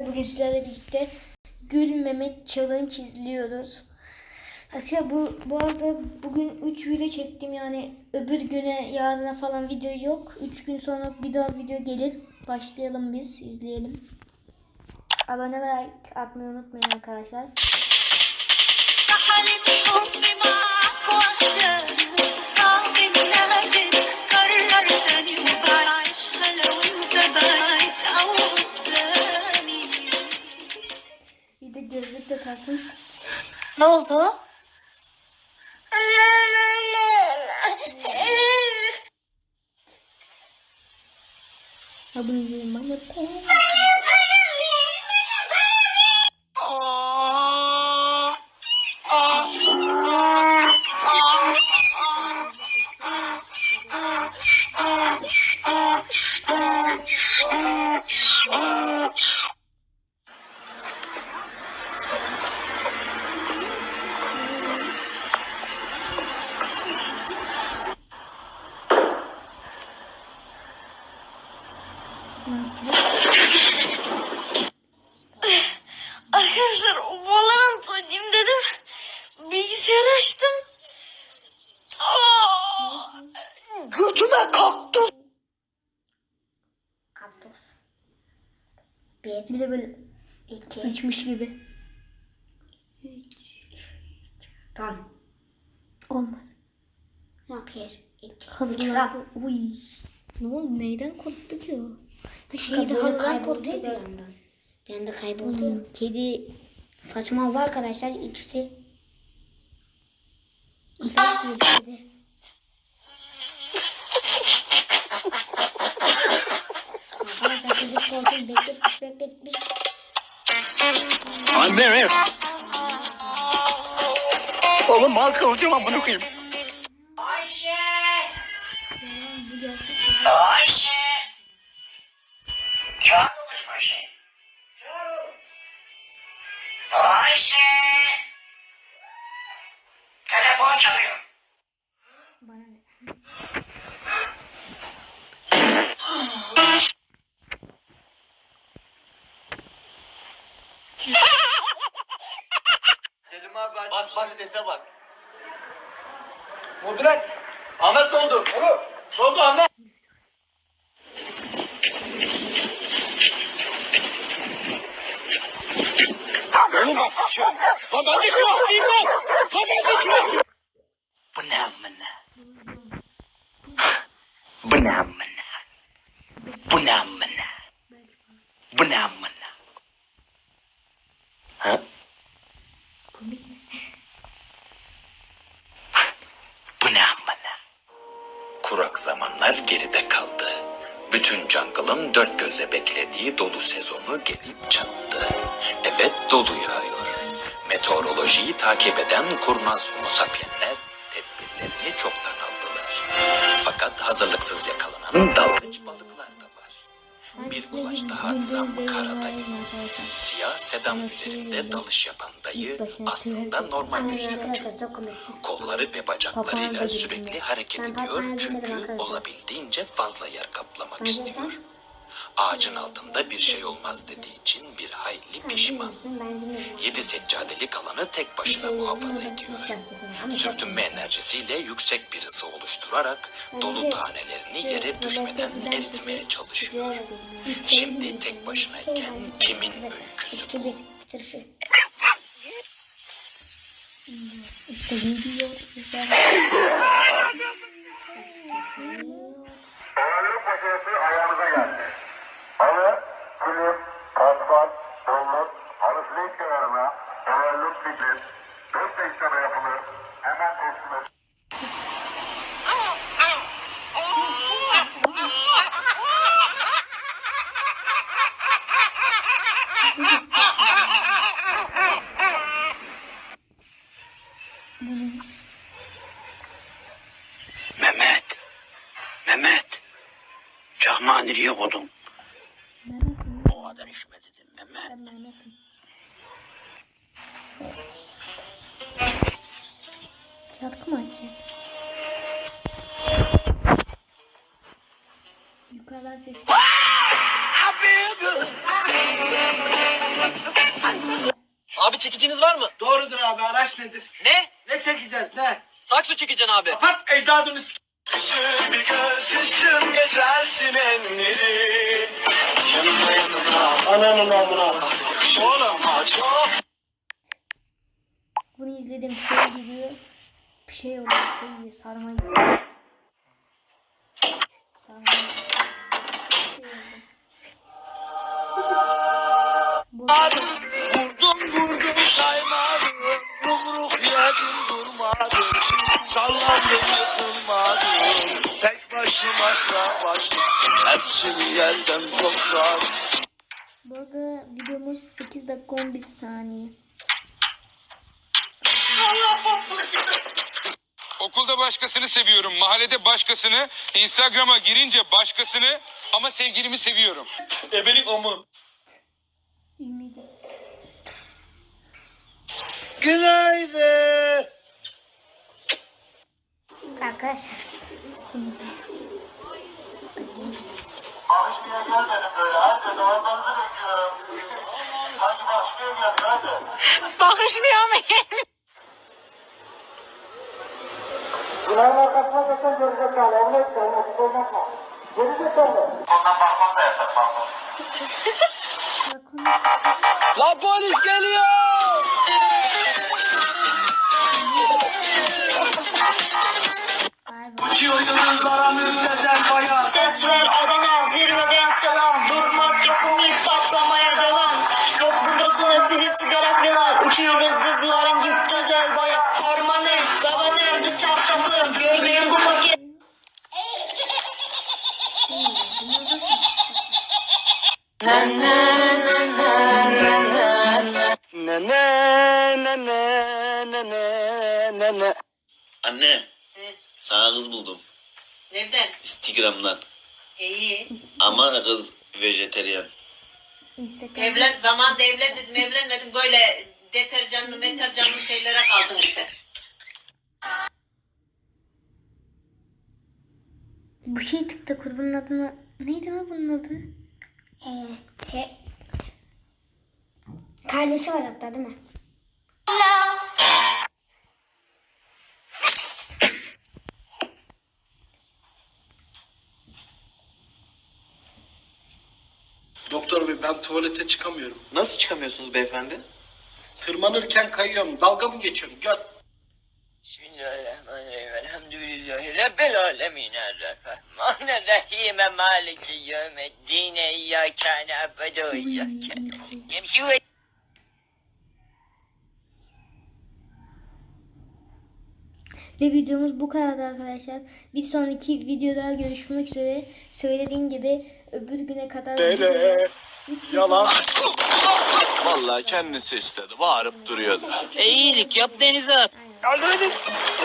Bugün sizlerle birlikte Gül Mehmet Challenge izliyoruz. Aslında bu, bu arada bugün 3 video çektim yani öbür güne yarına falan video yok. 3 gün sonra bir daha video gelir. Başlayalım biz izleyelim. Abone ve like atmayı unutmayın arkadaşlar. De gözlük de takmış. Ne oldu? Abone olun bana. Bilgisayarı açtım. Aa, götüme kaktüs. Kaktüs. Bir, bir de böyle sıçmış gibi. Tamam. Olmaz. Bir, iki, Hazırlandı. Uy. Ne oldu? Neyden korktu ki o? Şey şeyde kayboldu korktu. bir yandan. Bir anda kayboldu. Hmm. Kedi saçmaladı arkadaşlar içti. Arkadaşlar bekletmiş bekletmiş. Anne. Oğlum mal kılacağım amına koyayım. Bu gerçek. Ayşe. Çağırmış Vurdu lan. Ahmet doldu. Oğlum. Doldu Ahmet. Oğlum bak. şöyle. Lan ben de kıvaklıyım lan. Lan ben de kıvaklıyım. Bu ne amına? Bu ne amına? Bu ne amına? Bu ne amına? Ha? Bu ne amına? Kurak zamanlar geride kaldı. Bütün jungle'ın dört göze beklediği dolu sezonu gelip çattı. Evet dolu yağıyor. Meteorolojiyi takip eden kurnaz homo sapienler tedbirlerini çoktan aldılar. Fakat hazırlıksız yakalanan dalgıç balıklar da. Bir kulaç daha atsam karadayı. Siyah sedan üzerinde dalış yapan dayı aslında normal bir sürücü. Kolları ve bacaklarıyla sürekli hareket ediyor çünkü olabildiğince fazla yer kaplamak istiyor. Ağacın altında bir şey olmaz dediği için bir hayli pişman. Yedi seccadelik alanı tek başına muhafaza ediyor. Sürtünme enerjisiyle yüksek bir ısı oluşturarak dolu tanelerini yere düşmeden eritmeye çalışıyor. Şimdi tek başınayken kimin öyküsü bu? İşte gidiyor. Çakmağı nereye koydun? O kadar içme dedim Mehmet. Ben Mehmet'im. Şarkı mı açacak? Yukarıdan ses. Abi çekiciniz var mı? Doğrudur abi araç nedir? Ne? Ne çekeceğiz ne? Saksı çekeceksin abi. Kapat ecdadını s- Bir göz yaşın gezersin enleri. Yanımda yanımda. Ananın amına. Oğlum çok. Bunu izledim şey gidiyor. Bir şey oluyor şey yiyor sarma yiyor. Sarma yiyor. Başıma savaştım. Hepsini yerden topradım. Bu arada videomuz 8 dakika 11 saniye. Okulda başkasını seviyorum, mahallede başkasını, Instagram'a girince başkasını ama sevgilimi seviyorum. Ebelik o mu? Ümidi. Günaydın. Arkadaşlar. Barışmaya gelmedim böyle. Hadi duvarlarınızı bekliyorum. Hadi başlıyor gelin hadi. Bakışmıyor mu? Kulağın arkasına geçen gerizekalı. Evine git. Evine git. Oynatma. Gerizekalı. Ondan bakmam da yasak bakmam. La polis geliyor. Uçuyor yıldızlara müptezel bayan. Ses ver Adana zirveden selam. Durmak yapımı patlamaya devam. Yok bundasına sizi sigara filan. Uçuyor yıldızların müptezel bayan. Harmanı, baba nerede çarşafım. Gördüğüm bu paket. Ne ne ne ne ne ne ne ne. Anne. Sana kız buldum. Nereden? Instagram'dan. İyi. Ama kız vejeteryan. Instagram. Evlen, zaman evlen dedim evlenmedim böyle deterjanlı meterjanlı şeylere kaldın işte. Bu şey tıkta kurbanın adını neydi lan bunun adı? Ee, şey. Kardeşi var hatta değil mi? Doktor bey ben tuvalete çıkamıyorum. Nasıl çıkamıyorsunuz beyefendi? Tırmanırken kayıyorum. Dalga mı geçiyorum? Gör. Bismillahirrahmanirrahim. Elhamdülillahi Rabbil alemin. Errahmanirrahim. Maliki yevmeddin. İyyâke na'budu ve iyyâke nestaîn. Ve videomuz bu kadardı arkadaşlar. Bir sonraki videoda görüşmek üzere. Söylediğim gibi öbür güne kadar videoyu- Yalan. Vallahi kendisi istedi. Bağırıp duruyordu. E iyilik yap denize at.